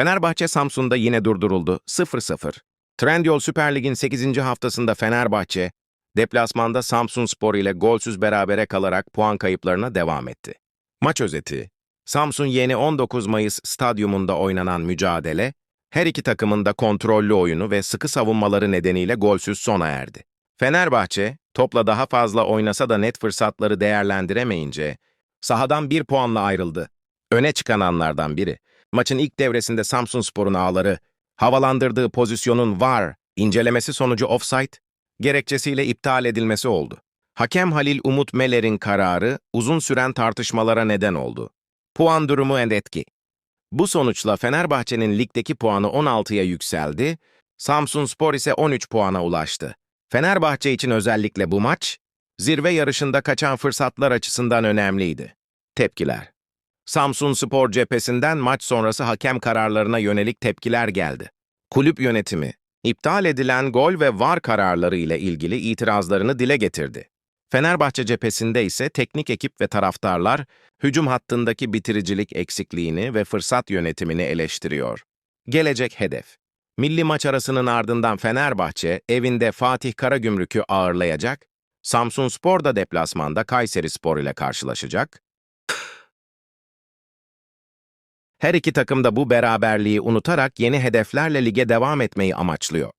Fenerbahçe Samsun'da yine durduruldu. 0-0. Trendyol Süper Lig'in 8. haftasında Fenerbahçe, deplasmanda Samsun Spor ile golsüz berabere kalarak puan kayıplarına devam etti. Maç özeti. Samsun Yeni 19 Mayıs stadyumunda oynanan mücadele, her iki takımın da kontrollü oyunu ve sıkı savunmaları nedeniyle golsüz sona erdi. Fenerbahçe, topla daha fazla oynasa da net fırsatları değerlendiremeyince, sahadan bir puanla ayrıldı. Öne çıkan anlardan biri, maçın ilk devresinde Samsun Spor'un ağları, havalandırdığı pozisyonun var incelemesi sonucu offside, gerekçesiyle iptal edilmesi oldu. Hakem Halil Umut Meler'in kararı uzun süren tartışmalara neden oldu. Puan durumu and etki. Bu sonuçla Fenerbahçe'nin ligdeki puanı 16'ya yükseldi, Samsun Spor ise 13 puana ulaştı. Fenerbahçe için özellikle bu maç, zirve yarışında kaçan fırsatlar açısından önemliydi. Tepkiler. Samsun Spor cephesinden maç sonrası hakem kararlarına yönelik tepkiler geldi. Kulüp yönetimi, iptal edilen gol ve VAR kararları ile ilgili itirazlarını dile getirdi. Fenerbahçe cephesinde ise teknik ekip ve taraftarlar hücum hattındaki bitiricilik eksikliğini ve fırsat yönetimini eleştiriyor. Gelecek hedef. Milli maç arasının ardından Fenerbahçe evinde Fatih Karagümrük'ü ağırlayacak, Samsun Spor da deplasmanda Kayseri Spor ile karşılaşacak. Her iki takım da bu beraberliği unutarak yeni hedeflerle lige devam etmeyi amaçlıyor.